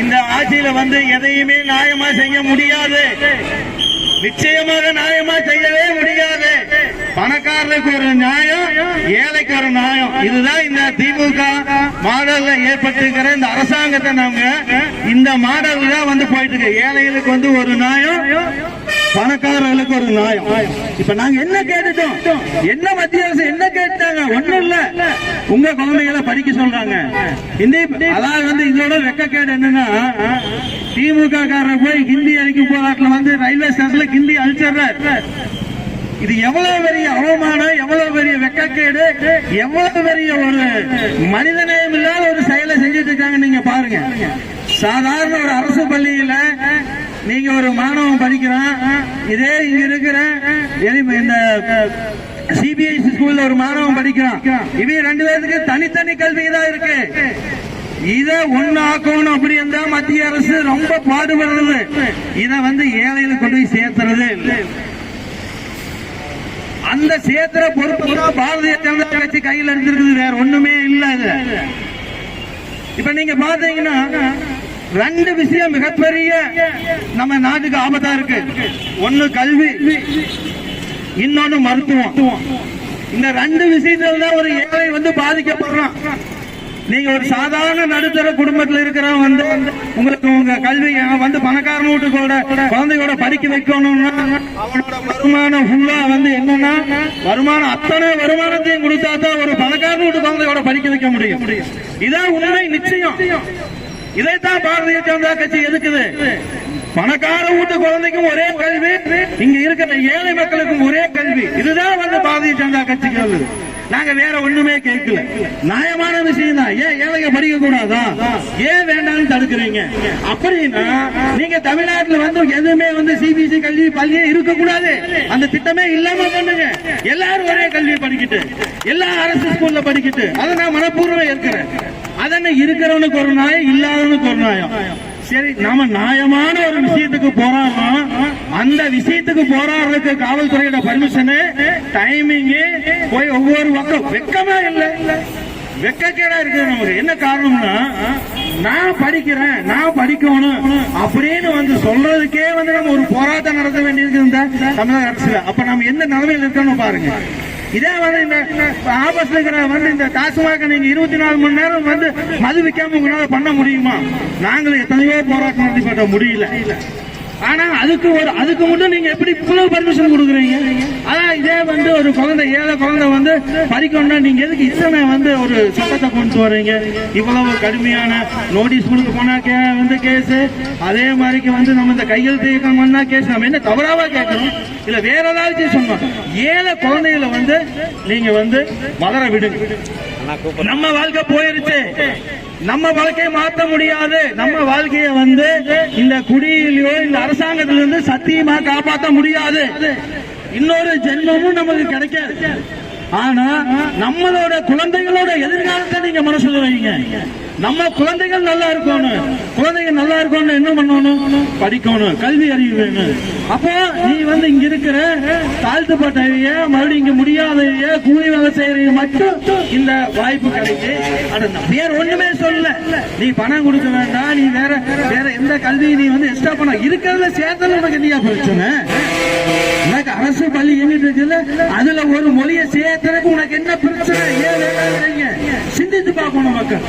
இந்த ஆட்சியில வந்து எதையுமே நியாயமா செய்ய முடியாது. நிச்சயமாக நியாயமா செய்யவே முடியாது. பணக்காரருக்கு ஒரு நியாயம் ஏழைக்கு ஒரு நியாயம். இதுதான் இந்த திமுக மாடல்ல ஏற்பட்டிருக்கிற இந்த அரசாங்கத்தை நாங்க இந்த மாடல் தான் வந்து போயிட்டு இருக்கு ஏழைகளுக்கு வந்து ஒரு நியாயம் பணக்காரர்களுக்கு ஒரு நியாயம். இப்ப நாங்க என்ன கேட்டுட்டோம்? என்ன மத்திய அரசு என்ன கேட்டாங்க? ஒண்ணும் இல்ல. உங்க குழந்தைகளை படிக்க சொல்றாங்க. ஹிந்தி அதாவது வந்து இதோட வெக்கக்கேடு என்னன்னா திமுக காரர் போய் ஹிந்தி அழிக்கும் போராட்டம் வந்து ரயில்வே ஸ்டேஷன்ல ஹிந்தி அழிச்சிடுறாரு. இது எவ்வளவு பெரிய அவமானம் எவ்வளவு பெரிய வெக்கக்கேடு எவ்வளவு பெரிய ஒரு மனிதநேயம் இல்லாத ஒரு செயலை செஞ்சுட்டு இருக்காங்க நீங்க பாருங்க. சாதாரண ஒரு அரசு பள்ளியில நீங்க ஒரு மாணவன் படிக்கிறான் இதே இங்க இருக்கிற இந்த சிபிஎஸ்சி ஸ்கூல்ல ஒரு மாணவன் படிக்கிறான். இவங்க ரெண்டு பேருக்கு தனித்தனி கல்வி தான் இருக்கு. இத ஒண்ணாக்கணும் அப்படின்னு அப்படி இருந்தா மத்திய அரசு ரொம்ப பாடுபடுறது. இத வந்து ஏழையில கொண்டு போய் சேர்த்துறது அந்த சேத்திர பொறுப்பு தான் பாரதிய ஜனதா கட்சி கையில் இருந்திருக்குது வேற ஒண்ணுமே இல்ல இது இப்ப நீங்க பாத்தீங்கன்னா ரெண்டு விஷயம் மிகப்பெரிய நம்ம நாட்டுக்கு ஆபத்தா இருக்கு. ஒன்னு கல்வி இன்னொன்னு மருத்துவம். இந்த ரெண்டு விஷயத்துல தான் ஒரு ஏழை வந்து பாதிக்கப்படுறான். நீங்க ஒரு சாதாரண நடுத்தர குடும்பத்துல இருக்கிறவங்க வந்து உங்களுக்கு உங்க கல்வி வந்து பணக்காரன் வீட்டுக்கோட குழந்தையோட படிக்க வைக்கணும்னா அவனோட வருமானம் ஃபுல்லா வந்து என்னன்னா வருமானம் அத்தனை வருமானத்தையும் கொடுத்தா தான் ஒரு பணக்காரன் வீட்டு குழந்தையோட படிக்க வைக்க முடியும். இதான் உண்மை நிச்சயம். இதைத்தான் பாரதிய ஜனதா கட்சி எதுக்குது? பணக்கார வீட்டு குழந்தைக்கும் ஒரே கல்வி இங்க இருக்கிற ஏழை மக்களுக்கும் ஒரே கல்வி. இதுதான் வந்து பாரதிய ஜனதா கட்சிக்கு சொல்லுது. நாங்க வேற ஒண்ணுமே கேட்கல. நியாயமான விஷயம் தான் ஏன் ஏழைங்க படிக்க கூடாதா ஏன் வேண்டாம்னு தடுக்கிறீங்க? அப்படின்னா நீங்க தமிழ்நாட்டுல வந்து எதுவுமே வந்து சிபிஎஸ்சி கல்வி பள்ளியே இருக்க கூடாது அந்த திட்டமே இல்லாம பண்ணுங்க. எல்லாரும் ஒரே கல்வி படிக்கிட்டு எல்லா அரசு ஸ்கூல்ல படிக்கிட்டு அதை நான் மனப்பூர்வம் இருக்கிறேன் அதனை இருக்கிறவனுக்கு ஒரு நாயம் இல்லாதவனுக்கு ஒரு நாயம் சரி நாம நியாயமான ஒரு விஷயத்துக்கு போராடுறோம் அந்த விஷயத்துக்கு போராடுறதுக்கு காவல்துறையோட பர்மிஷனு டைமிங் போய் ஒவ்வொரு பக்கம் வெக்கமே இல்லை. வெக்கக்கேடா இருக்குது நமக்கு. என்ன காரணம்னா நான் படிக்கிறேன் நான் படிக்கணும் அப்படின்னு வந்து சொல்றதுக்கே வந்து நம்ம ஒரு போராட்டம் நடத்த வேண்டியிருக்கு இந்த தமிழக அரசுல. அப்ப நம்ம எந்த நிலைமையில் இருக்கணும் பாருங்க. இதே வந்து இந்த ஆபத்துல இருக்கிற வந்து இந்த டாஸ்மாக நீங்க இருபத்தி நாலு மணி நேரம் வந்து மது விற்காம உங்களால பண்ண முடியுமா? நாங்களும் எத்தனையோ போராட்டம் நடத்தி பண்ண முடியல. ஆனா அதுக்கு ஒரு அதுக்கு மட்டும் நீங்க எப்படி இவ்வளவு பர்மிஷன் கொடுக்குறீங்க? அதான் ஒரு குழந்தை ஏழை குழந்தை வந்து பறிக்கணும்னா நீங்க எதுக்கு இத்தனை வந்து ஒரு சட்டத்தை கொண்டு வரீங்க இவ்வளவு கடுமையான நோட்டீஸ் கொடுக்க போனா கே வந்து கேஸ் அதே மாதிரிக்கு வந்து நம்ம இந்த கையெழுத்து இயக்கம் பண்ணா கேஸ் நம்ம என்ன தவறாவா கேட்கணும் இல்ல வேற ஏதாவது சொன்னோம் ஏழை குழந்தைகளை வந்து நீங்க வந்து வளர விடுங்க. நம்ம வாழ்க்கை போயிருச்சு. நம்ம வாழ்க்கையை மாற்ற முடியாது. நம்ம வாழ்க்கையை வந்து இந்த குடியிலோ இந்த அரசாங்கத்திலிருந்து சத்தியமா காப்பாற்ற முடியாது. இன்னொரு ஜென்மமும் நமக்கு கிடைக்காது. ஆனா நம்மளோட குழந்தைகளோட எதிர்காலத்தை நீங்க மனசுல வைங்க. நம்ம குழந்தைகள் நல்லா இருக்கணும். குழந்தைகள் நல்லா இருக்கணும் என்ன பண்ணணும்? படிக்கணும். கல்வி அறிவு வேணும். அப்போ நீ வந்து இங்க இருக்கிற தாழ்த்தப்பட்டவைய மறுபடியும் இங்க முடியாதவைய கூலி வேலை செய்யறவங்க மட்டும் இந்த வாய்ப்பு கிடைக்கு. அது வேற ஒண்ணுமே சொல்லல. நீ பணம் கொடுக்க வேண்டாம். நீ வேற வேற எந்த கல்வி நீ வந்து எக்ஸ்ட்ரா பண்ண இருக்கிறதுல சேர்த்தல உனக்கு நீயா பிரச்சனை? உனக்கு அரசு பள்ளி எங்கிட்டு இருக்குல்ல அதுல ஒரு மொழியை சேர்த்ததுக்கு உனக்கு என்ன பிரச்சனை? ஏன் சிந்தித்து பார்க்கணும் மக்கள்.